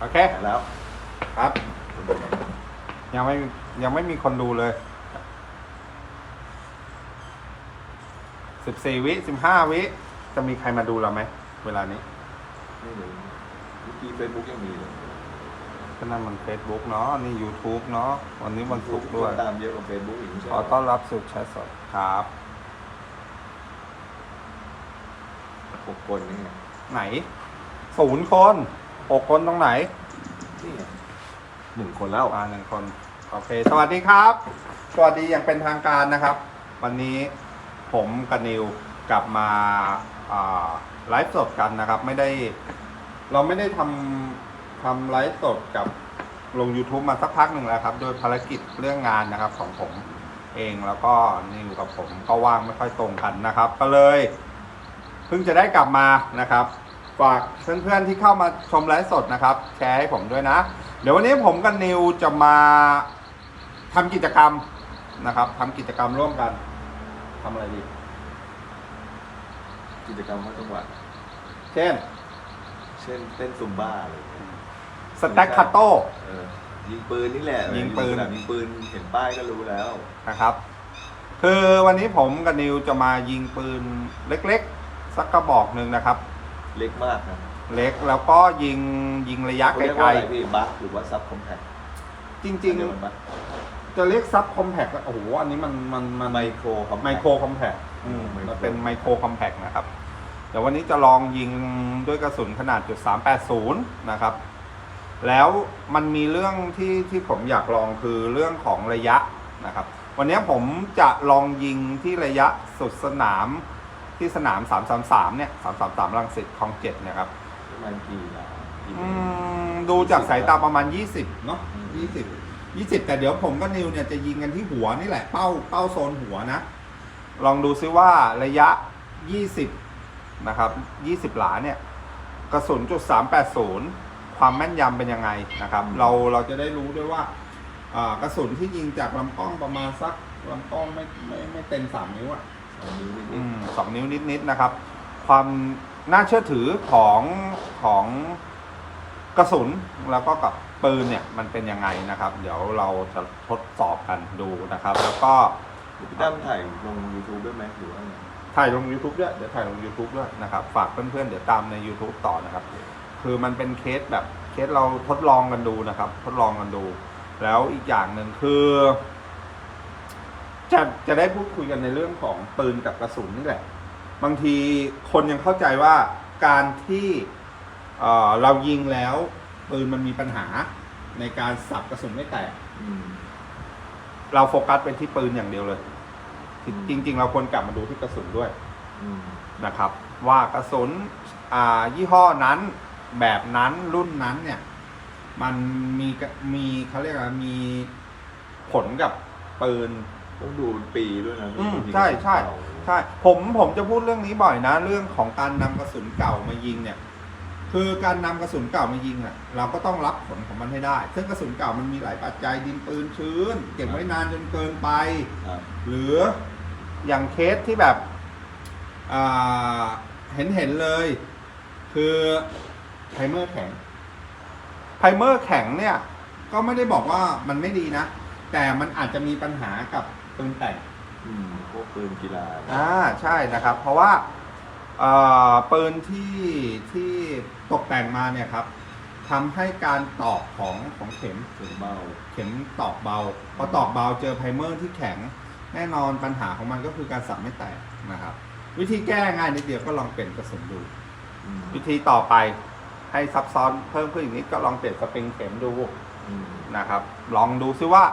โอเคถ่ายแล้วครับ ยังไม่ยังไม่มีคนดูเลยสิบสี่วิสิบห้าวิ จะมีใครมาดูเราไหม เวลานี้ไม่รู้เมื่อกี้เฟซบุ๊กยังมีเลยก็นั่นมัน Facebook เนาะนี่ YouTube เนาะวันนี้วันศุกร์ด้วย ตามเยอะกว่าเฟซบุ๊กอีกไม่ใช่ขอต้อนรับสู่แชทสดครับหกคนนี่ไงไหนศูนย์คน หกคนตรงไหนนี่ไงหนึ่งคนแล้ว อ่าหนึ่งคน โอเค สวัสดีครับ สวัสดีอย่างเป็นทางการนะครับ วันนี้ผมกับนิวกลับมาอ่าไลฟ์สดกันนะครับ ไม่ได้ เราไม่ได้ทำทำไลฟ์สดกับลง YouTube มาสักพักหนึ่งแล้วครับ โดยภารกิจเรื่องงานนะครับ ของผมเองแล้วก็นิวกับผมก็ว่างไม่ค่อยตรงกันนะครับ ก็เลยเพิ่งจะได้กลับมานะครับ ฝากเพื่อนๆที่เข้ามาชมไลฟ์สดนะครับ แชร์ให้ผมด้วยนะ เดี๋ยววันนี้ผมกับนิวจะมาทำกิจกรรมนะครับทำกิจกรรมร่วมกันทำอะไรดี กิจกรรมว่าจังหวัดเช่น เช่นเต้นซุมบ้าเลยสแต็กคัตโต้ เออยิงปืนนี่แหละยิงปืนสามยิงปืนเห็นป้ายก็รู้แล้ว นะครับ คือวันนี้ผมกับนิวจะมายิงปืนเล็ก ๆ สักกระบอกหนึ่งนะครับ เล็กมากนะเล็กแล้วก็ยิงยิงระยะเขาไกเรียกลว่าอะไรพี่บัคหรือว่าซับคอมแพคๆจริงมันบัคๆจะเรียกซับคอมแพคโอ้โห อันนี้มันมันมันไมโครคอมไมโครคอมแพคอืมมันเป็นไมโครคอมแพคนะครับ เดี๋ยววันนี้จะลองยิงด้วยกระสุนขนาดจุด380นะครับ แล้วมันมีเรื่องที่ที่ผมอยากลองคือเรื่องของระยะนะครับ วันนี้ผมจะลองยิงที่ระยะสุดสนาม ที่สนาม 333 เนี่ย 333รังสิตคลองเจ็ดเนี่ยครับประมาณกี่ล้านกี่เมอืตรมดูจากสายตาประมาณ 20 เนาะอืม20 20 แต่เดี๋ยวผมกับนิวเนี่ยจะยิงกันที่หัวนี่แหละ เป้าเป้าโซนหัวนะ ลองดูซิว่าระยะ 20 นะครับ 20 หลาเนี่ย กระสุนจุด380 ความแม่นยำเป็นยังไงนะครับ เราเราจะได้รู้ด้วยว่าอ่ากระสุนที่ยิงจากลำกล้องประมาณสักลำกล้องไม่ไม่ไม่เต็ม3นิ้วอะ อันนี้นิดอืมสองนิ้วนิดๆนะครับ ความน่าเชื่อถือของของกระสุนแล้วก็กับปืนเนี่ยมันเป็นยังไงนะครับ เดี๋ยวเราจะทดสอบกันดูนะครับ แล้วก็ๆพี่ตั้มถ่ายลง YouTube ด้วยไหมหรือว่าไงถ่ายลง YouTube ด้วยเดี๋ยวถ่ายลง YouTube ด้วยนะครับ ฝากเพื่อนๆ เดี๋ยวตามใน YouTube ต่อนะครับ คือมันเป็นเคสแบบเคสเราทดลองกันดูนะครับ ทดลองกันดู แล้วอีกอย่างหนึ่งคือ จะจะได้พูดคุยกันในเรื่องของปืนกับกระสุนนี่แหละ บางทีคนยังเข้าใจว่าการที่เอ่อเรายิงแล้ว ปืนมันมีปัญหาในการสับกระสุนไม่แตก อืม เราโฟกัสไปที่ปืนอย่างเดียวเลย อืม จริง ๆ เราควรกลับมาดูที่กระสุนด้วยอืมนะครับ ว่ากระสุนอ่ายี่ห้อนั้นแบบนั้นรุ่นนั้นเนี่ย มันมีกะมีเขาเรียกว่ามีผลกับปืน ต้องดูปีด้วยนะอืมบางทีใช่ใช่เก่าใช่ผมผมจะพูดเรื่องนี้บ่อยนะ เรื่องของการนำกระสุนเก่ามายิงเนี่ย คือการนำกระสุนเก่ามายิงอะ เราก็ต้องรับผลของมันให้ได้ ซึ่งกระสุนเก่ามันมีหลายปัจจัยดินปืนชื้น เก็บไว้นานจนเกินไป ครับ หรืออย่างเคสที่แบบอ่าเห็นเห็นเลย คือไพรเมอร์แข็งไพรเมอร์แข็งเนี่ย ก็ไม่ได้บอกว่ามันไม่ดีนะ แต่มันอาจจะมีปัญหากับปืนแต่งอืมพวกปืนกีฬาอ่าใช่นะครับ เพราะว่าเอ่อปืนที่ที่ตกแต่งมาเนี่ยครับทำให้การตอกของของเข็มถึงเบา เข็มตอกเบา พอตอกเบาเจอไพรเมอร์ที่แข็ง แน่นอนปัญหาของมันก็คือการสับไม่แตกนะครับ วิธีแก้ง่ายนิดเดียวก็ลองเปลี่ยนกระสุนดู อืมวิธีต่อไปให้ซับซ้อนเพิ่มขึ้นอีกนิดก็ลองเปลี่ยนสปริงเข็มดูอืมนะครับ ลองดูซิว่า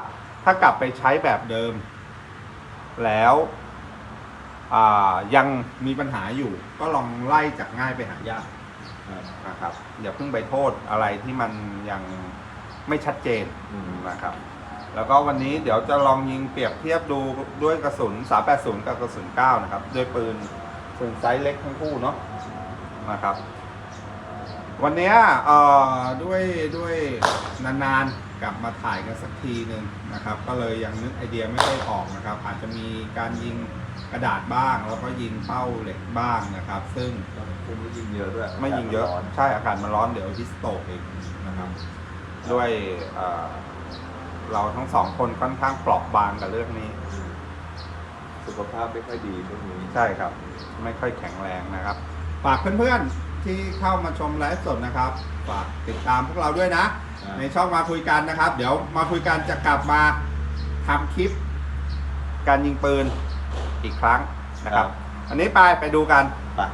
ถ้ากลับไปใช้แบบเดิม แล้วยังมีปัญหาอยู่ ก็ลองไล่จากง่ายไปหายากนะครับอย่าเพิ่งไปโทษอะไรที่มันยังไม่ชัดเจนนะครับ แล้วก็วันนี้เดี๋ยวจะลองยิงเปรียบเทียบดูด้วยกระสุน 380 กับกระสุน 9 นะครับ ด้วยปืนปืนไซส์เล็กทั้งคู่เนาะนะครับ วันนี้ด้วยด้วยนานๆ กลับมาถ่ายกันสักทีหนึ่งนะครับ ก็เลยยังนึกไอเดียไม่ได้ออกนะครับ อาจจะมีการยิงกระดาษบ้าง แล้วก็ยิงเป้าเหล็กบ้างนะครับ ซึ่งคงไม่ยิงเยอะด้วยไม่ยิงเยอะาศมันร้นใช่อากาศมันร้อนเดี๋ยวฮิสโตกเองนะครับ ด้วยเอ่อเราทั้งสองคนค่อนข้างเปราะบางกับเรื่องนี้ สุขภาพไม่ค่อยดีช่วงนี้ใช่ครับ ไม่ค่อยแข็งแรงนะครับ ฝากเพื่อนๆที่เข้ามาชมไลฟ์สดนะครับ ฝากติดตามพวกเราด้วยนะอ่า ในช่องมาคุยกันนะครับ เดี๋ยวมาคุยกันจะกลับมาทำคลิป การยิงปืนอีกครั้งนะครับ อันนี้ไปไปดูกัน ไปอ๊อบ